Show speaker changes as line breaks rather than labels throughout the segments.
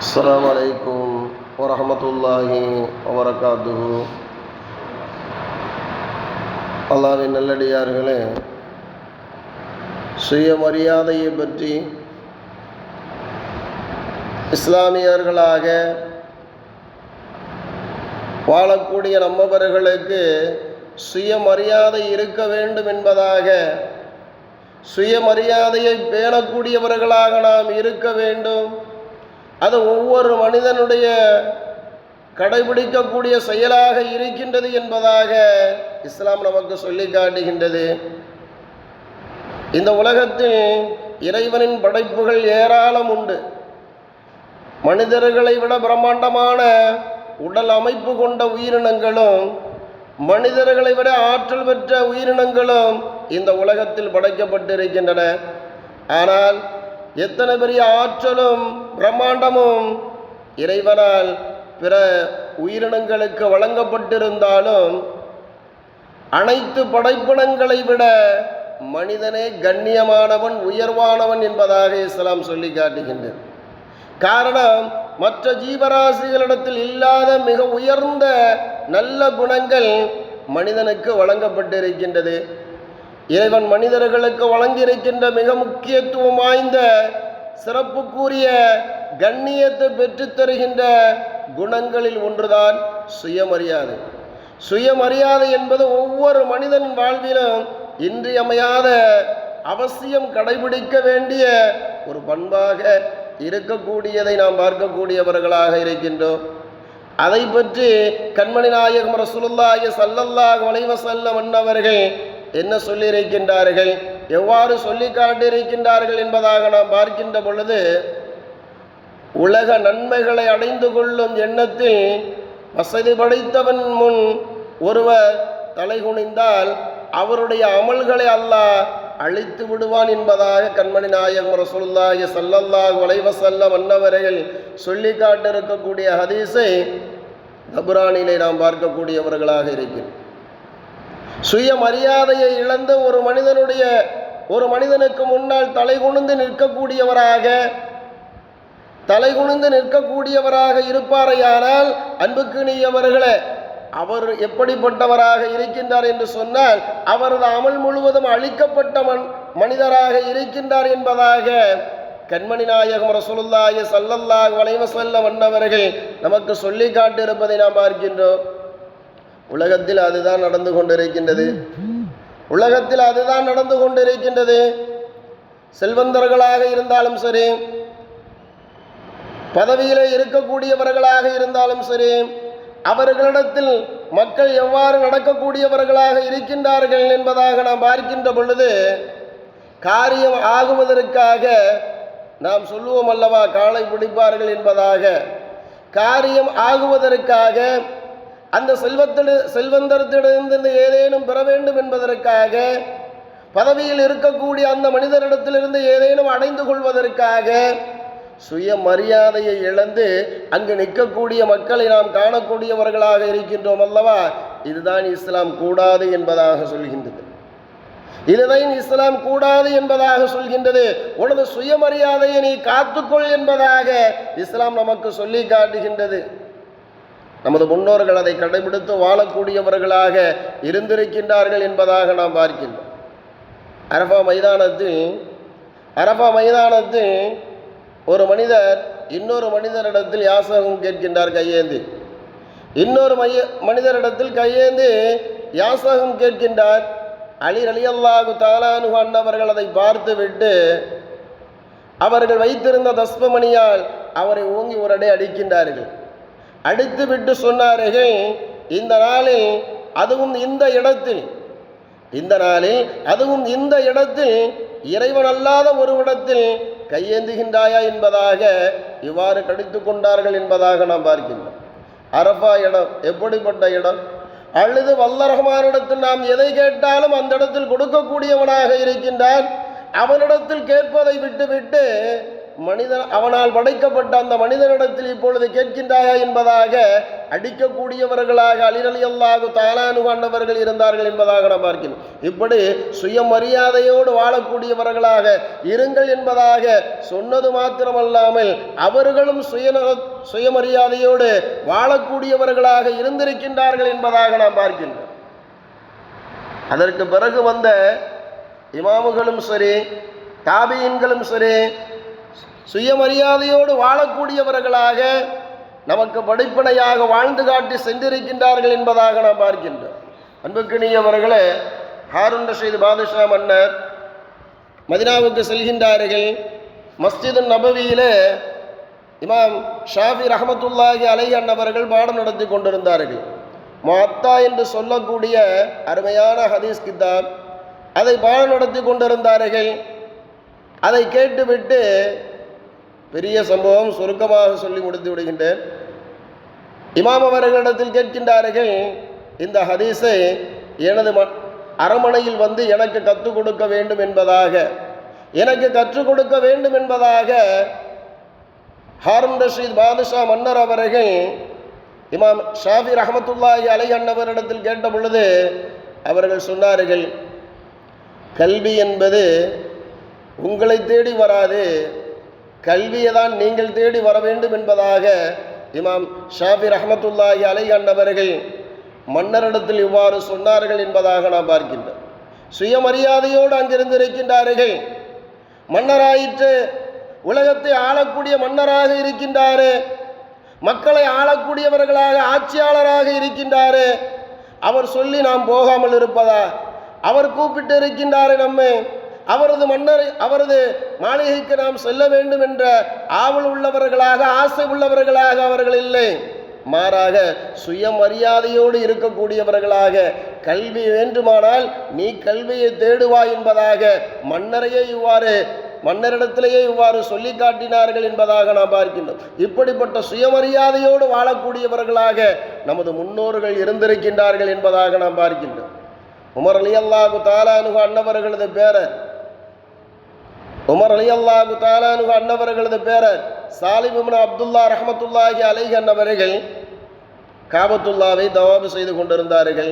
السلام عليكم ورحمة الله وبركاته அல்லாவின் நல்லடியார்களே சுயமரியாதையை பற்றி இஸ்லாமியர்களாக வாழக்கூடிய நம்மவர்களுக்கு சுயமரியாதை இருக்க வேண்டும் என்பதாக சுயமரியாதையை பேணக்கூடியவர்களாக நாம் இருக்க வேண்டும் அது ஒவ்வொரு மனிதனுடைய கடைபிடிக்கக்கூடிய செயலாக இருக்கின்றது என்பதாக இஸ்லாம் நமக்கு சொல்லி காட்டுகின்றது. இந்த உலகத்தில் இறைவனின் படைப்புகள் ஏராளம் உண்டு. மனிதர்களை விட பிரம்மாண்டமான உடல் அமைப்பு கொண்ட உயிரினங்களும் மனிதர்களை விட ஆற்றல் பெற்ற உயிரினங்களும் இந்த உலகத்தில் படைக்கப்பட்டிருக்கின்றன. ஆனால் எத்தனை பெரிய ஆற்றலும் பிரம்மாண்டமும் இறைவனால் பிற உயிரினங்களுக்கு வழங்கப்பட்டிருந்தாலும் அனைத்து படைப்பினங்களை விட மனிதனே கண்ணியமானவன் உயர்வானவன் என்பதாக இஸ்லாம் சொல்லி காட்டுகின்றது. காரணம் மற்ற ஜீவராசிகளிடத்தில் இல்லாத மிக உயர்ந்த நல்ல குணங்கள் மனிதனுக்கு வழங்கப்பட்டிருக்கின்றது. இறைவன் மனிதர்களுக்கு வழங்கியிருக்கின்ற மிக முக்கியத்துவம் வாய்ந்த சிறப்புக்குரிய கண்ணியத்தை பெற்றுத்தருகின்ற குணங்களில் ஒன்றுதான் சுயமரியாதை. சுயமரியாதை என்பது ஒவ்வொரு மனிதன் வாழ்விலும் இன்றியமையாத அவசியம் கடைபிடிக்க வேண்டிய ஒரு பண்பாக இருக்கக்கூடியதை நாம் பார்க்கக்கூடியவர்களாக இருக்கின்றோம். அதை பற்றி கண்மணி நாயகம் ரசூலுல்லாஹி சல்லல்லாஹ் அலைஹி வஸல்லம் என்ன சொல்லியிருக்கின்றார்கள்? எவ்வாறு சொல்லி காட்டியிருக்கின்றார்கள் என்பதாக நாம் பார்க்கின்ற பொழுது உலக நன்மைகளை அடைந்து கொள்ளும் எண்ணத்தில் வசதி படைத்தவன் முன் ஒருவர் தலைகுனிந்தால் அவருடைய அமல்களை அல்லாஹ் அழித்து விடுவான் என்பதாக கண்மணி நாயகம் ரசூலுல்லாஹி சல்லல்லாஹ் அலைஹி வஸல்லம் சொல்லி காட்டிருக்கக்கூடிய ஹதீஸை தபுரானிலே நாம் பார்க்கக்கூடியவர்களாக இருக்கிறோம் சுயமரியாதையை இழந்த ஒரு மனிதனுடைய ஒரு மனிதனுக்கு முன்னால் தலைகுனிந்து நிற்கக்கூடியவராக தலைகுனிந்து நிற்கக்கூடியவராக இருப்பாரையானால் அன்புக்குரியவர்களே அவர் எப்படிப்பட்டவராக இருக்கின்றார் என்று சொன்னால் அவரது அமல் முழுவதும் அழிக்கப்பட்ட மன் மனிதராக இருக்கின்றார் என்பதாக கண்மணி நாயகம் ரசூலுல்லாஹி சல்லல்லாஹ் அலைஹி செல்ல அன்னவர்கள் நமக்கு சொல்லி காட்டியிருப்பதை நாம் பார்க்கின்றோம். உலகத்தில் அதுதான் நடந்து கொண்டிருக்கின்றது. உலகத்தில் அதுதான் நடந்து கொண்டிருக்கின்றது. செல்வந்தர்களாக இருந்தாலும் சரி பதவியில் இருக்கக்கூடியவர்களாக இருந்தாலும் சரி அவர்களிடத்தில் மக்கள் எவ்வாறு நடக்கக்கூடியவர்களாக இருக்கின்றார்கள் என்பதாக நாம் பார்க்கின்ற பொழுது காரியம் ஆகுவதற்காக நாம் சொல்லுவோம் அல்லவா காலை பிடிப்பார்கள் என்பதாக. காரியம் ஆகுவதற்காக அந்த செல்வத்திடு செல்வந்தரத்திடமிருந்து ஏதேனும் பெற வேண்டும் என்பதற்காக பதவியில் இருக்கக்கூடிய அந்த மனிதரிடத்திலிருந்து ஏதேனும் அடைந்து கொள்வதற்காக சுயமரியாதையை இழந்து அங்கு நிற்கக்கூடிய மக்களை நாம் காணக்கூடியவர்களாக இருக்கின்றோம் அல்லவா? இதுதான் இஸ்லாம் கூடாது என்பதாக சொல்கின்றது. இதுதான் இஸ்லாம் கூடாது என்பதாக சொல்கின்றது. உனது சுயமரியாதையை நீ காத்துக்கொள் என்பதாக இஸ்லாம் நமக்கு சொல்லி காட்டுகின்றது. நமது முன்னோர்கள் அதை கடைபிடித்து வாழக்கூடியவர்களாக இருந்திருக்கின்றார்கள் என்பதாக நாம் பார்க்கின்றோம். அரபா மைதானத்தில் அரபா மைதானத்தில் ஒரு மனிதர் இன்னொரு மனிதரிடத்தில் யாசகம் கேட்கின்றார் கையேந்தி. இன்னொரு மைய மனிதரிடத்தில் கையேந்தி யாசகம் கேட்கின்றார். அலி அலி அல்லாஹு தாலானு அன்னவர்கள் அதை பார்த்து விட்டு அவர்கள் வைத்திருந்த தஸ்பமணியால் அவரை ஓங்கி ஒரு அடை அடிக்கின்றார்கள். அடித்து விட்டு சொன்னார்கள் இந்த நாளில் அதுவும் இந்த இடத்தில். இந்த நாளில் அதுவும் இந்த இடத்தில் இறைவன் அல்லாத ஒரு இடத்தில் கையேந்துகின்றாயா என்பதாக இவ்வாறு கடித்து கொண்டார்கள் என்பதாக நாம் பார்க்கின்றோம். அரபா இடம் எப்படிப்பட்ட இடம்? அழுது வல்லரகமானிடத்தில் நாம் எதை கேட்டாலும் அந்த இடத்தில் கொடுக்கக்கூடியவனாக இருக்கின்றான். அவனிடத்தில் கேட்பதை விட்டுவிட்டு மனிதன் அவனால் படைக்கப்பட்ட அந்த மனிதனிடத்தில் இப்பொழுது கேட்கின்றாயா என்பதாக அடிக்கக்கூடியவர்களாக அலிரலி தாலானு அண்ணவர்கள் இருந்தார்கள் என்பதாக நாம் பார்க்கிறோம் இப்படி சுயமரியாதையோடு வாழக்கூடியவர்களாக இருங்கள் என்பதாக சொன்னது மாத்திரமல்லாமல் அவர்களும் சுயநல சுயமரியாதையோடு வாழக்கூடியவர்களாக இருந்திருக்கின்றார்கள் என்பதாக நாம் பார்க்கின்றோம். அதற்கு பிறகு வந்த இமாமுகளும் சரி தாபியின்களும் சரி சுயமரியாதையோடு வாழக்கூடியவர்களாக நமக்கு படிப்பனையாக வாழ்ந்து காட்டி சென்றிருக்கின்றார்கள் என்பதாக நாம் பார்க்கின்றோம். அன்புக்கிணியவர்களே ஹாருன் ரஷீத் பாதுஷா மன்னர் மதினாவுக்கு செல்கின்றார்கள். மஸ்ஜிது நபவியிலே இமாம் ஷாஃபி ரஹமத்துல்லாஹி அலை அண்ணவர்கள் பாடம் நடத்தி கொண்டிருந்தார்கள். மாத்தா என்று சொல்லக்கூடிய அருமையான ஹதீஸ் கிதாப். அதை பாடம் நடத்தி கொண்டிருந்தார்கள். அதை கேட்டுவிட்டு பெரிய சம்பவம் சுருக்கமாக சொல்லி முடித்து விடுகின்றேன். இமாம் அவர்களிடத்தில் கேட்கின்றார்கள் இந்த ஹதீஸை எனது ம அரமனையில் வந்து எனக்கு கற்றுக் கொடுக்க வேண்டும் என்பதாக. எனக்கு கற்றுக் கொடுக்க வேண்டும் என்பதாக ஹாரூன் ரஷீத் பாதுஷா மன்னர் அவர்கள் இமாம் ஷாஃபி ரஹமத்துல்லாஹி அலை அண்ணவரிடத்தில் கேட்ட பொழுது அவர்கள் சொன்னார்கள் கல்வி என்பது உங்களை தேடி வராது கல்வியை தான் நீங்கள் தேடி வர வேண்டும் என்பதாக இமாம் ஷாஃபி ரஹமத்துல்லாஹி அலை அண்ணவர்கள் மன்னரிடத்தில் இவ்வாறு சொன்னார்கள் என்பதாக நாம் பார்க்கின்றோம். சுயமரியாதையோடு அங்கிருந்து இருக்கின்றார்கள் மன்னராயிற்று. உலகத்தை ஆளக்கூடிய மன்னராக இருக்கின்றாரு. மக்களை ஆளக்கூடியவர்களாக ஆட்சியாளராக இருக்கின்றாரு. அவர் சொல்லி நாம் போகாமல் இருப்பதா? அவர் கூப்பிட்டு இருக்கின்றாரு நம்மை. அவரது மன்னர் அவரது மாளிகைக்கு நாம் செல்ல வேண்டும் என்ற ஆவல் உள்ளவர்களாக ஆசை உள்ளவர்களாக அவர்கள் இல்லை. மாறாக சுயமரியாதையோடு இருக்கக்கூடியவர்களாக கல்வி வேண்டுமானால் நீ கல்வியை தேடுவாய் என்பதாக மன்னரையே இவ்வாறு மன்னரிடத்திலேயே இவ்வாறு சொல்லி காட்டினார்கள் என்பதாக நாம் பார்க்கின்றோம். இப்படிப்பட்ட சுயமரியாதையோடு வாழக்கூடியவர்களாக நமது முன்னோர்கள் இருந்திருக்கின்றார்கள் என்பதாக நாம் பார்க்கின்றோம். உமர் அலி அல்லாஹு தாலானுகு அன்னவர்களது பேரர் உமர் அலி அல்லாஹு தாலானு அன்னவர்களது பேரர் சாலிம் அப்துல்லா ரஹமத்துல்லாஹி அலை அன்னவர்கள் காபத்துல்லாவை தவாபு செய்து கொண்டிருந்தார்கள்.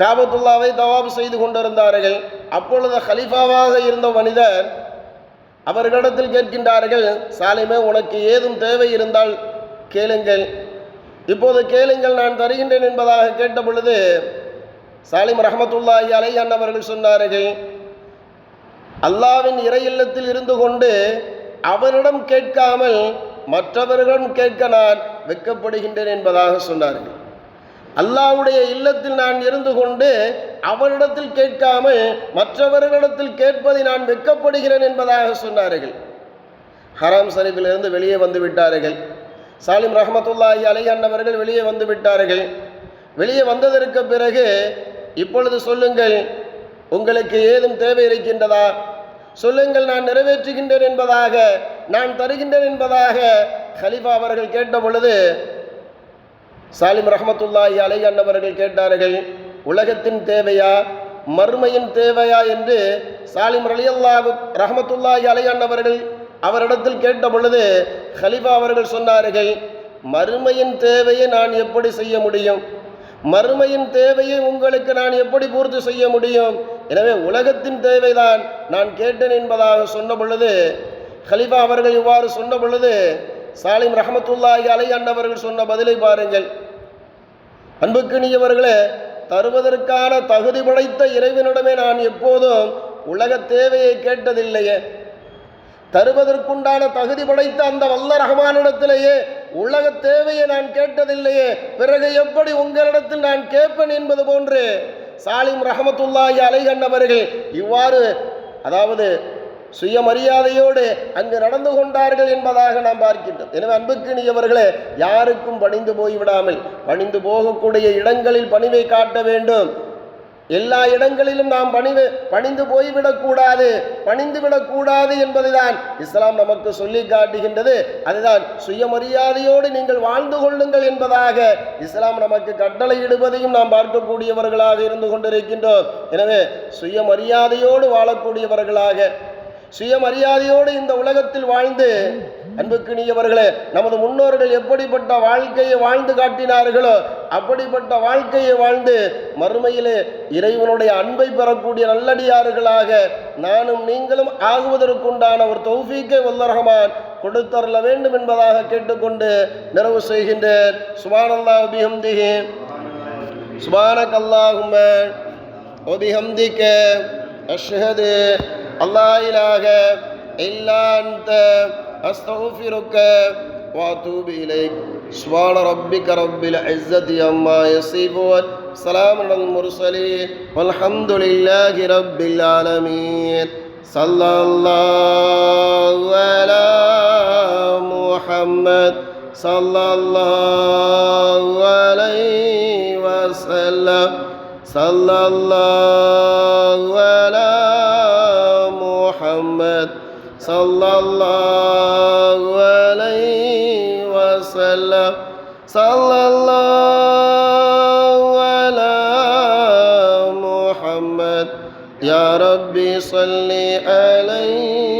காபத்துல்லாவை தவாபு செய்து கொண்டிருந்தார்கள். அப்பொழுது ஹலீஃபாவாக இருந்த மனிதர் அவர்களிடத்தில் கேட்கின்றார்கள் சாலிமே உனக்கு ஏதும் தேவை இருந்தால் கேளுங்கள். இப்போது கேளுங்கள் நான் தருகின்றேன் என்பதாக கேட்ட பொழுது சாலிம் ரஹமத்துல்லாஹி அலை அன்னவர்கள் சொன்னார்கள் அல்லாவின் இறை இல்லத்தில் இருந்து கொண்டு அவனிடம் கேட்காமல் மற்றவர்களிடம் கேட்க நான் வெட்கப்படுகின்றேன் என்பதாக சொன்னார்கள். அல்லாவுடைய இல்லத்தில் நான் இருந்து கொண்டு அவனிடத்தில் கேட்காமல் மற்றவர்களிடத்தில் கேட்பதை நான் வெட்கப்படுகிறேன் என்பதாக சொன்னார்கள். ஹராம் ஷரீஃபிலிருந்து வெளியே வந்து விட்டார்கள். சாலிம் ரஹமத்துல்லாஹி அலை அன்னவர்கள் வெளியே வந்து விட்டார்கள். வெளியே வந்ததற்கு பிறகு இப்பொழுது சொல்லுங்கள் உங்களுக்கு ஏதும் தேவை இருக்கின்றதா? சொல்லுங்கள் நான் நிறைவேற்றுகின்றேன் என்பதாக நான் தருகின்றேன் என்பதாக ஹலீஃபா அவர்கள் கேட்ட பொழுது சாலிம் ரஹமத்துல்லாஹி அலை அன்னவர்கள் கேட்டார்கள் உலகத்தின் தேவையா மறுமையின் தேவையா என்று சாலிம் ரலியல்லாஹு ரஹமத்துல்லாஹி அலை அன்னவர்கள் அவரிடத்தில் கேட்ட பொழுது ஹலிஃபா அவர்கள் சொன்னார்கள் மறுமையின் தேவையை நான் எப்படி செய்ய முடியும்? மறுமையின் தேவையை உங்களுக்கு நான் எப்படி பூர்த்தி செய்ய முடியும்? எனவே உலகத்தின் தேவைதான் நான் கேட்டேன் என்பதாக சொன்ன பொழுது ஹலிஃபா அவர்கள் இவ்வாறு சொன்ன பொழுது சாலிம் ரஹமத்துல்லாஹி அலை அண்ணவர்கள் சொன்ன பதிலை பாருங்கள். அன்புக்குரியவர்களே தருவதற்கான தகுதி படைத்த இறைவனிடமே நான் எப்போதும் உலக தேவையை கேட்டதில்லையே. தருவதற்குண்டான தகுதி படைத்த அந்த வல்ல ரஹமானிடத்திலேயே உலக தேவையை நான் கேட்டதில்லையே. பிறகு எப்படி உங்களிடத்தில் நான் கேட்பேன் என்பது போன்று. சாலிம் ரஹமத்துல்லாஹி அலைகண்ணவர்கள் இவ்வாறு அதாவது சுயமரியாதையோடு அங்கு நடந்து கொண்டார்கள் என்பதாக நாம் பார்க்கின்றோம். எனவே அன்புக்கினியவர்களே யாருக்கும் பணிந்து போய்விடாமல் பணிந்து போகக்கூடிய இடங்களில் பணிவை காட்ட வேண்டும். எல்லா இடங்களிலும் நாம் பணிவு பணிந்து போய்விடக்கூடாது. பணிந்து விடக்கூடாது என்பதுதான் இஸ்லாம் நமக்கு சொல்லி காட்டுகின்றது. அதுதான் சுயமரியாதையோடு நீங்கள் வாழ்ந்து கொள்ளுங்கள் என்பதாக இஸ்லாம் நமக்கு கட்டளையிடுவதையும் நாம் பார்க்கக்கூடியவர்களாக இருந்து கொண்டிருக்கின்றோம். எனவே சுயமரியாதையோடு வாழக்கூடியவர்களாக சுயமரியாதையோடு இந்த உலகத்தில் வாழ்ந்து அன்புக்குரியவர்களே நமது முன்னோர்கள் எப்படிப்பட்ட வாழ்க்கையை வாழ்ந்து காட்டினார்களோ அப்படிப்பட்ட வாழ்க்கையை வாழ்ந்து மறுமையிலே இறைவனுடைய அன்பை பெறக்கூடிய நல்லடியார்களாக நானும் நீங்களும் ஆகுவதற்குண்டான ஒரு தௌஃபீக்கை வல்லரஹமான் கொடுத்தரல வேண்டும் என்பதாக கேட்டுக்கொண்டு நிறைவு செய்கின்றேன் சுபானல்லா பிஹம்திஹி سبحانك اللهم وبحمدك أشهد أن لا إله إلا أنت أستغفرك وأتوب إليك. سبحان ربك رب العزة عما يصفون. سلام على المرسلين. والحمد لله رب العالمين. صلى الله على محمد. صلى الله عليه وسلم. صلى الله على محمد. صلى الله عليه وسلم. صلى الله على محمد. يا ربي صل عليه